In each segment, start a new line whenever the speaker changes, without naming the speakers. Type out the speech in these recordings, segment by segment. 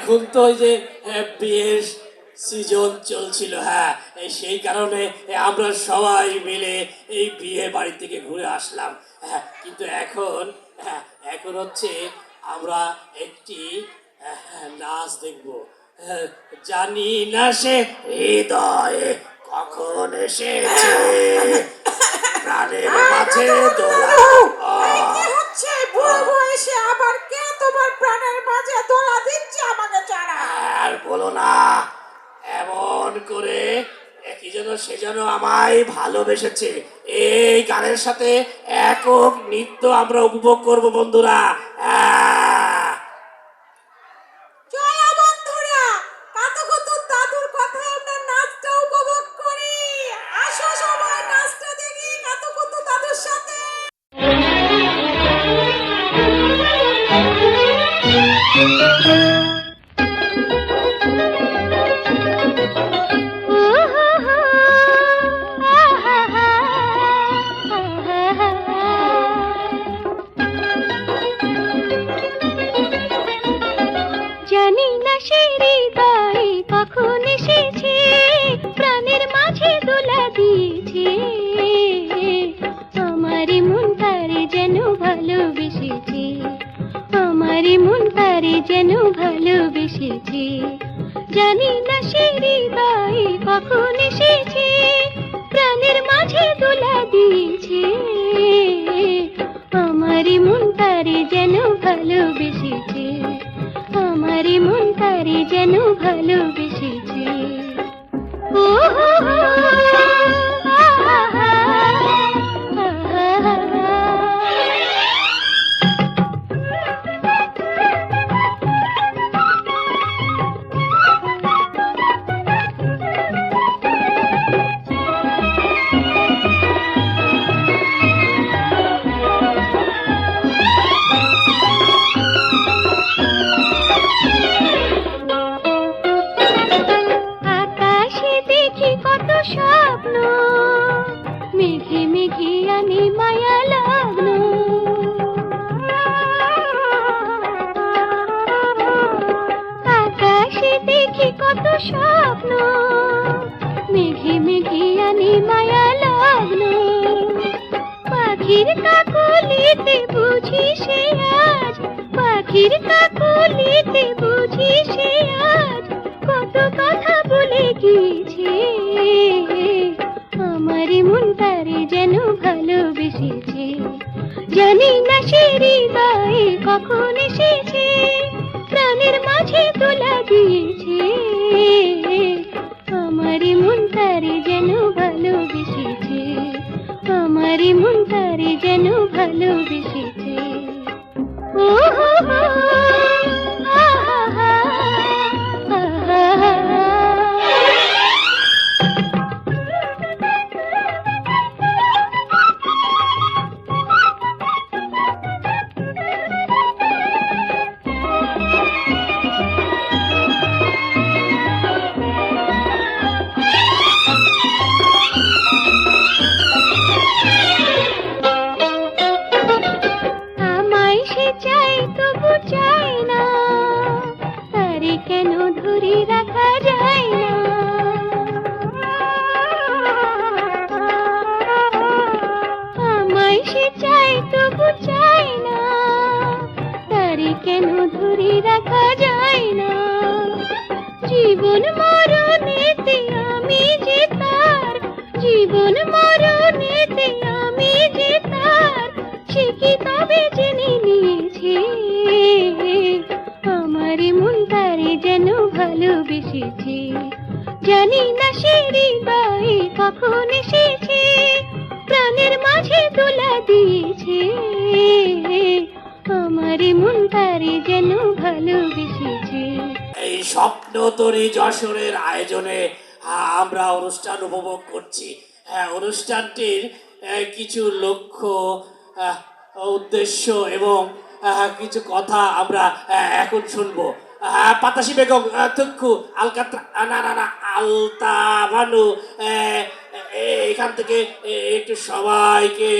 এখন তো ওই যে বিয়ের সিজন চলছিল হ্যাঁ সেই কারণে আমরা সবাই মিলে এই বিয়ে বাড়ি থেকে ঘুরে আসলাম হ্যাঁ কিন্তু এখন হ্যাঁ এখন হচ্ছে আমরা একটি নাচ দেখব হ্যাঁ, জানি না সে হৃদয়ে কখন এসেছে প্রাণের মাঝে দোলা
কি হচ্ছে বুড়ো বয়সে আবার কে তোমার প্রাণের মাঝে দোলা দিচ্ছে আমাকে ছাড়া
আর বলো না এমন করে কি যেন সে যেন আমায় ভালোবেসেছে। এই গানের সাথে একক নৃত্য আমরা উপভোগ করব বন্ধুরা।
তারে ভালোবেসেছি? জানি না সে হৃদয়ে কখন এসেছে। প্রাণের মাঝে দোলা দিয়েছে। আমার মন তারে যেন ভালোবেসেছে কত স্বপ্ন, মেঘে মায়া লাগন পাখির কাকলিতে বুঝি সে আজ, পাখির কাকলিতে বুঝি সে আজ, কত কথা বলে গিয়েছে। আমার মন যেন ভালোবেসেছে, জানি না সে হৃদয়ে কখন এসেছে, প্রাণের মাঝে তোলা দিয়েছে ভালোবেসেছে ভালোবেসেছে জানি না সে হৃদয়ে কখন এসেছে। প্রাণের মাঝে দোলা দিয়েছে। আমার মন যেন ভালোবেসেছে।
এই স্বপ্ন তরি যশোরের আয়োজনে আমরা অনুষ্ঠান উপভোগ করছি। হ্যাঁ অনুষ্ঠানটির কিছু লক্ষ্য উদ্দেশ্য এবং কিছু কথা আমরা এখন শুনব। পাতাসি বেগম তুক্কু আলকাত্রা না না না আলতা ভানু এখান থেকে একটু সবাইকে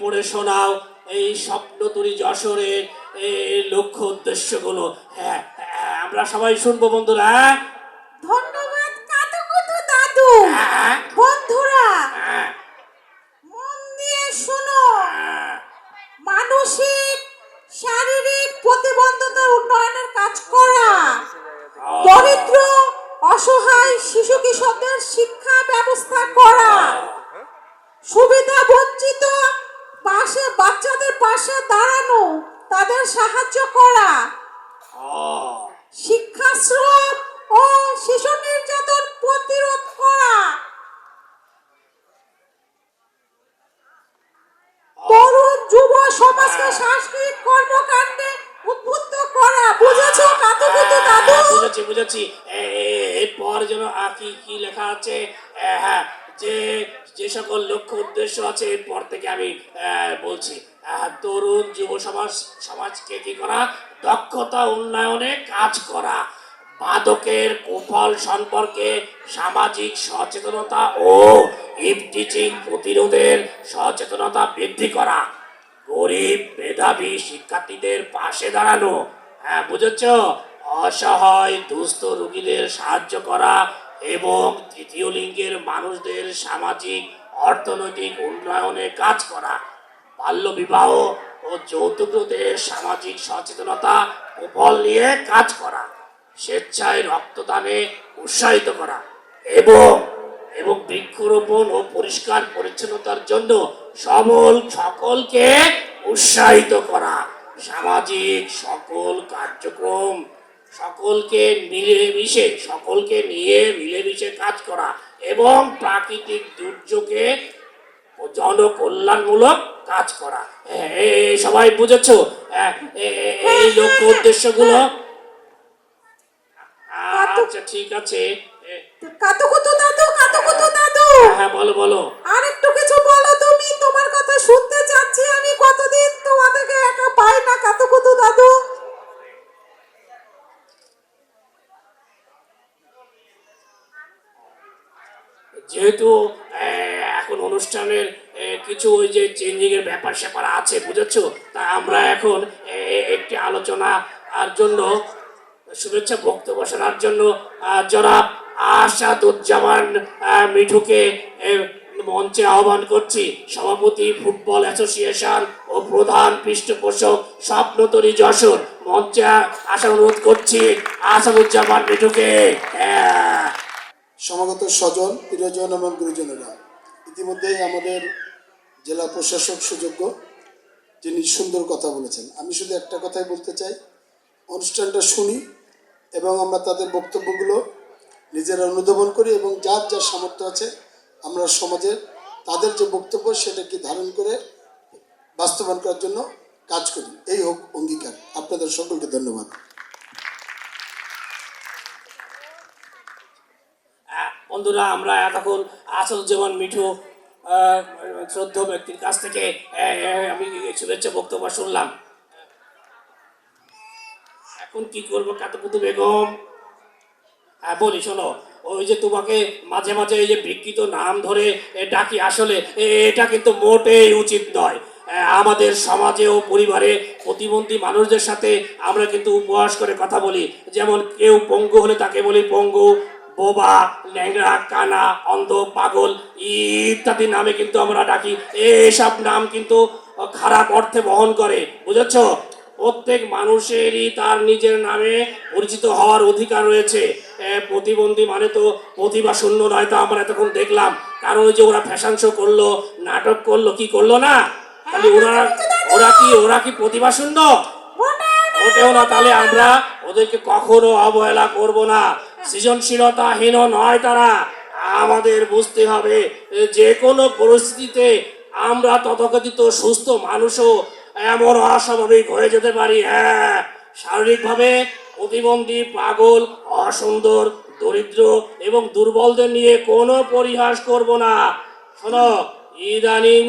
পড়ে শোনাও এই স্বপ্ন তরি যশোরের লক্ষ্য উদ্দেশ্যগুলো। হ্যাঁ হ্যাঁ, আমরা সবাই শুনব বন্ধুরা?
ধন্যবাদ কাতুকুতু দাদু। সাহায্য করা। শিক্ষাশ্রম ও শিশু নির্যাতন প্রতিরোধ করা। তরুণ যুব সমাজকে সাংস্কৃতিক কর্মকাণ্ডে উদ্বুদ্ধ করা। বুঝেছ কাতুকুতু দাদু
হ্যাঁ, বুঝেছি বুঝেছি। এরপর যেন আর কি লেখা আছে? হ্যাঁ যে যে সকল লক্ষ্য উদ্দেশ্য আছে এরপর থেকে আমি বলছি। তরুণ যুব সমাজ, সমাজকে কি করা? দক্ষতা উন্নয়নে কাজ করা। মাদকের কুফল সম্পর্কে সামাজিক সচেতনতা ও ইফটিচিং প্রতিরোধের সচেতনতা বৃদ্ধি করা। গরিব, মেধাবী শিক্ষার্থীদের পাশে দাঁড়ানো। হ্যাঁ বুঝেছ? অসহায়, দুস্থ রোগীদের সাহায্য করা এবং তৃতীয় লিঙ্গের মানুষদের সামাজিক, অর্থনৈতিক উন্নয়নে কাজ করা। বাল্য বিবাহ ও যৌতুকদের সামাজিক সচেতনতা উপল নিয়ে কাজ করা, স্বেচ্ছায় রক্তদানে উৎসাহিত করা এবং এবং বৃক্ষরোপণ ও পরিষ্কার পরিচ্ছন্নতার জন্য সবল সকলকে উৎসাহিত করা। সামাজিক সকল কার্যক্রম, সকলকে মিলেমিশে, সকলকে নিয়ে মিলেমিশে কাজ করা এবং প্রাকৃতিক দুর্যোগে জনকল্যাণমূলক কাজ করা। সবাই বুঝেছ? এই লক্ষ্য উদ্দেশ্যগুলো? আচ্ছা ঠিক আছে।
কাতুকুতু দাদু কাতুকুতু দাদু।
হ্যাঁ বলো বলো।
আর একটু কিছু বলো তুমি তোমার কথা শুনতে চাচ্ছি আমি কতদিন তোমাদেরকে একা পাই না কাতুকুতু দাদু?
যেহেতু অনুষ্ঠানের কিছু ওই যে চেঞ্জিং এর ব্যাপার স্যাপার আছে, বুঝেছ? তা আমরা এখন একটি আলোচনা, আর জন্য শুভেচ্ছা বক্তব্য শোনার জন্য জনাব আসাদুজ্জামান মিঠুকে মঞ্চে আহ্বান করছি। সভাপতি ফুটবল অ্যাসোসিয়েশন ও প্রধান পৃষ্ঠপোষক স্বপ্নতরী যশোর মঞ্চে আসার অনুরোধ করছি আসাদুজ্জামান মিঠুকে। হ্যাঁ।
সমাগত স্বজন, প্রিয়জন এবং গুরুজনেরা ইতিমধ্যেই আমাদের জেলা প্রশাসক সুযোগ্য যিনি সুন্দর কথা বলেছেন। আমি শুধু একটা কথাই বলতে চাই, অনুষ্ঠানটা শুনি এবং আমরা তাদের বক্তব্যগুলো নিজেরা অনুধাবন করি এবং যার যার সামর্থ্য আছে আমরা সমাজের তাদের যে বক্তব্য সেটাকে ধারণ করে বাস্তবায়ন করার জন্য কাজ করি। এই হোক অঙ্গীকার। আপনাদের সকলকে ধন্যবাদ।
বন্ধুরা, আমরা এতক্ষণ আসাদুজ্জামান মিঠু শ্রদ্ধ ব্যক্তির কাছ থেকে আমি শুভেচ্ছা বক্তব্য শুনলাম। এখন কি করব কাতুকুতু বেগম? হ্যাঁ বলি, শোনো, ওই যে তোমাকে মাঝে মাঝে এই যে বিকৃত নাম ধরে ডাকি আসলে এটা কিন্তু মোটেই উচিত নয়। আমাদের সমাজে ও পরিবারে প্রতিবন্ধী মানুষদের সাথে আমরা কিন্তু উপহাস করে কথা বলি। যেমন কেউ পঙ্গু হলে তাকে বলি পঙ্গু বোবা ল্যাংড়া কানা অন্ধ পাগল ইত্যাদি নামে কিন্তু আমরা ডাকি। এসব নাম কিন্তু খারাপ অর্থে বহন করে বুঝেছ? প্রত্যেক মানুষেরই তার নিজের নামে পরিচিত হওয়ার অধিকার রয়েছে। প্রতিবন্ধী মানে তো প্রতিভা শূন্য নয় তো আমরা এতক্ষণ দেখলাম। কারণ ওই যে ওরা ফ্যাশন শো করল নাটক করল কি করল না? তাহলে ওরা ওরা কি ওরা কি প্রতিভা শূন্য? ওটেও না তাহলে আমরা ওদেরকে কখনো অবহেলা করব না। সৃজনশীলতাহীন নয় তারা। আমাদের বুঝতে হবে, যে কোনো পরিস্থিতিতে আমরা তথাকথিত সুস্থ মানুষও এমন অস্বাভাবিক হয়ে যেতে পারি। হ্যাঁ শারীরিকভাবে প্রতিবন্ধী পাগল, অসুন্দর, দরিদ্র এবং দুর্বলদের নিয়ে কোনো পরিহাস করব না। শোনো, ইদানিং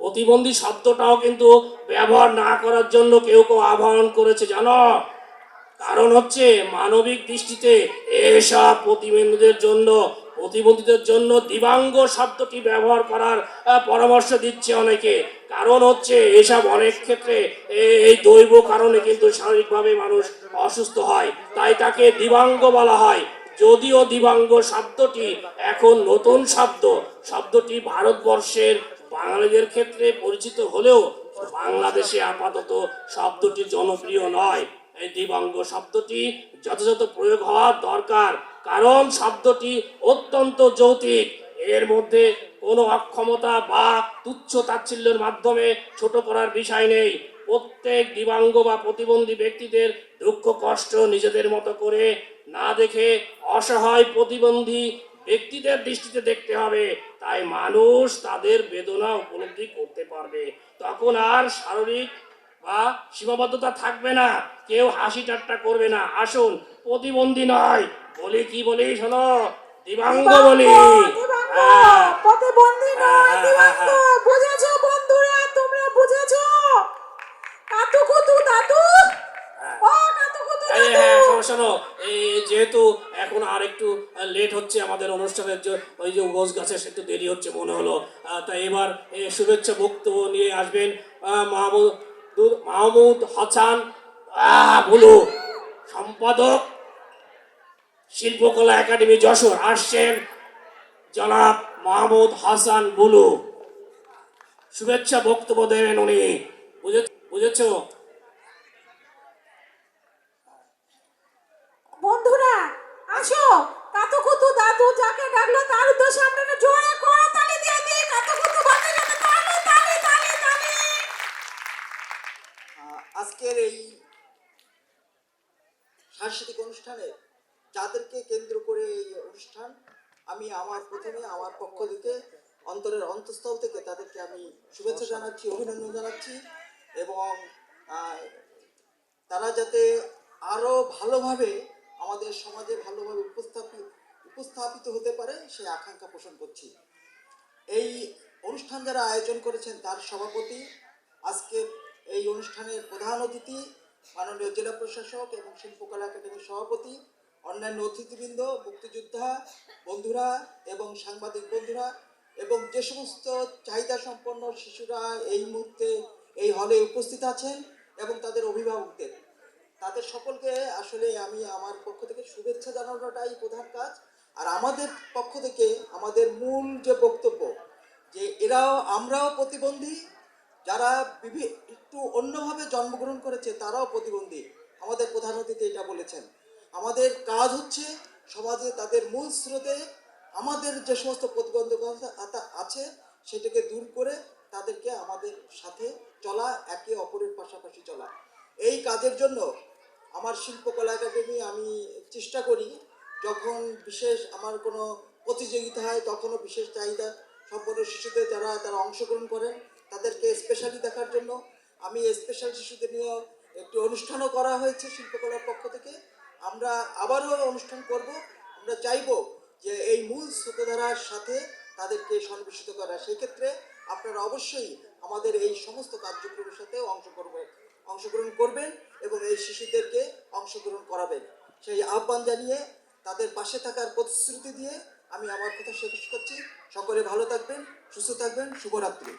প্রতিবন্ধী শব্দটাও কিন্তু ব্যবহার না করার জন্য কেউ কেউ আহ্বান করেছে, জানো? কারণ হচ্ছে মানবিক দৃষ্টিতে এসব প্রতিবন্ধীদের জন্য প্রতিবন্ধীদের জন্য দিবাঙ্গ শব্দটি ব্যবহার করার পরামর্শ দিচ্ছে অনেকে। কারণ হচ্ছে এসব অনেক ক্ষেত্রে এই দৈব কারণে কিন্তু শারীরিকভাবে মানুষ অসুস্থ হয়। তাই তাকে দিবাঙ্গ বলা হয়। যদিও দিবাঙ্গ শব্দটি এখন নতুন শব্দ, শব্দটি ভারতবর্ষের বাঙালিদের ক্ষেত্রে পরিচিত হলেও বাংলাদেশে আপাতত শব্দটি জনপ্রিয় নয়। এই দিবাঙ্গ শব্দটি যথাযথ প্রয়োগ হওয়া দরকার, কারণ শব্দটি অত্যন্ত যৌতিক। এর মধ্যে কোনো অক্ষমতা বা তুচ্ছ তাচ্ছিল্যের মাধ্যমে ছোট করার বিষয় নেই। প্রত্যেক দিবাঙ্গ বা প্রতিবন্ধী ব্যক্তিদের দুঃখ, কষ্ট নিজেদের মতো করে না দেখে অসহায় প্রতিবন্ধী ব্যক্তিদের দৃষ্টিতে দেখতে হবে। তাই মানুষ তাদের বেদনা উপলব্ধি করতে পারবে। তখন আর শারীরিক বা সীমাবদ্ধতা থাকবে না কেউ হাসি ঠাট্টা করবে না আসুন প্রতিবন্ধী নয় বলি কি বলি শোনো দিবাঙ্গ বলি হ্যাঁ।
প্রতিবন্ধী নয়,
হ্যাঁ, হ্যাঁ,
দিবাঙ্গ।
হ্যাঁ।
বুঝেছ বন্ধুরা তোমরা বুঝেছ কাতুকুতু দাদু ও কাতুকুতু
এই
দাদু
হ্যাঁ শোনো শোনো এই যেহেতু এখন আর একটু লেট হচ্ছে আমাদের অনুষ্ঠানের যে ওই যে গোছ গাছের একটু দেরি হচ্ছে মনে হলো তাই এবার শুভেচ্ছা বক্তব্য নিয়ে আসবেন আহ, মাহমুদ মাহমুদ হাসান আহ, সম্পাদক শিল্পকলা একাডেমি যশোর আসছেন জনাব মাহমুদ হাসান বুলু। শুভেচ্ছা বক্তব্য দেবেন উনি। বুঝেছ বুঝেছ?
বন্ধুরা আসো। কাতুকুতু দাদু যাকে ডাকলো তার উদ্দেশ্যে আমরা একটা জোরে করে তালি দিয়ে দিই কাতুকুতু বাদের সাথে তালি তালি তালি তালি
আহ, আজকের এই সাংস্কৃতিক অনুষ্ঠানে যাদেরকে কেন্দ্র করে এই অনুষ্ঠান আমি আমার প্রথমে আমার পক্ষ থেকে অন্তরের অন্তঃস্থল থেকে তাদেরকে আমি শুভেচ্ছা জানাচ্ছি, অভিনন্দন জানাচ্ছি এবং তারা যাতে আরও ভালোভাবে আমাদের সমাজে ভালোভাবে উপস্থাপিত উপস্থাপিত হতে পারে সেই আকাঙ্ক্ষা পোষণ করছি। এই অনুষ্ঠান যারা আয়োজন করেছেন তার সভাপতি, আজকে এই অনুষ্ঠানের প্রধান অতিথি, মাননীয় জেলা প্রশাসক এবং শিল্পকলা একাডেমির সভাপতি অন্যান্য অতিথিবৃন্দ, মুক্তিযোদ্ধা বন্ধুরা এবং সাংবাদিক বন্ধুরা এবং যে সমস্ত চাহিদা সম্পন্ন শিশুরা এই মুহূর্তে এই হলে উপস্থিত আছেন এবং তাদের অভিভাবকদের। তাদের সকলকে আসলে আমি আমার পক্ষ থেকে শুভেচ্ছা জানানোটাই প্রধান কাজ। আর আমাদের পক্ষ থেকে আমাদের মূল যে বক্তব্য, যে এরাও আমরাও প্রতিবন্ধী, যারা একটু অন্যভাবে জন্মগ্রহণ করেছে তারাও প্রতিবন্ধী, আমাদের প্রধান অতিথি এটা বলেছেন। আমাদের কাজ হচ্ছে সমাজে তাদের মূল স্রোতে আমাদের যে সমস্ত প্রতিবন্ধকতা আছে, সেটাকে দূর করে তাদেরকে আমাদের সাথে চলা, একে অপরের পাশাপাশি চলা। এই কাজের জন্য আমার শিল্পকলা একাডেমি আমি চেষ্টা করি, যখন বিশেষ আমার কোনো প্রতিযোগিতা হয়, তখনও বিশেষ চাহিদা সম্পন্ন শিশুদের যারা তারা অংশগ্রহণ করেন, তাদেরকে স্পেশালি দেখার জন্য। আমি স্পেশাল শিশুদের নিয়ে একটি অনুষ্ঠানও করা হয়েছে শিল্পকলার পক্ষ থেকে। আমরা আবারও অনুষ্ঠান করব। আমরা চাইব যে এই মূল স্রোতধারার সাথে তাদেরকে সন্নিবেশিত করা। সেই ক্ষেত্রে আপনারা অবশ্যই আমাদের এই সমস্ত কার্যক্রমের সাথে অংশ করবেন অংশগ্রহণ করবেন এবং এই শিশুদেরকে অংশগ্রহণ করাবেন। সেই আহ্বান জানিয়ে তাদের পাশে থাকার প্রতিশ্রুতি দিয়ে আমি আমার কথা শেষ করছি। সকলে ভালো থাকবেন, সুস্থ থাকবেন, শুভরাত্রি।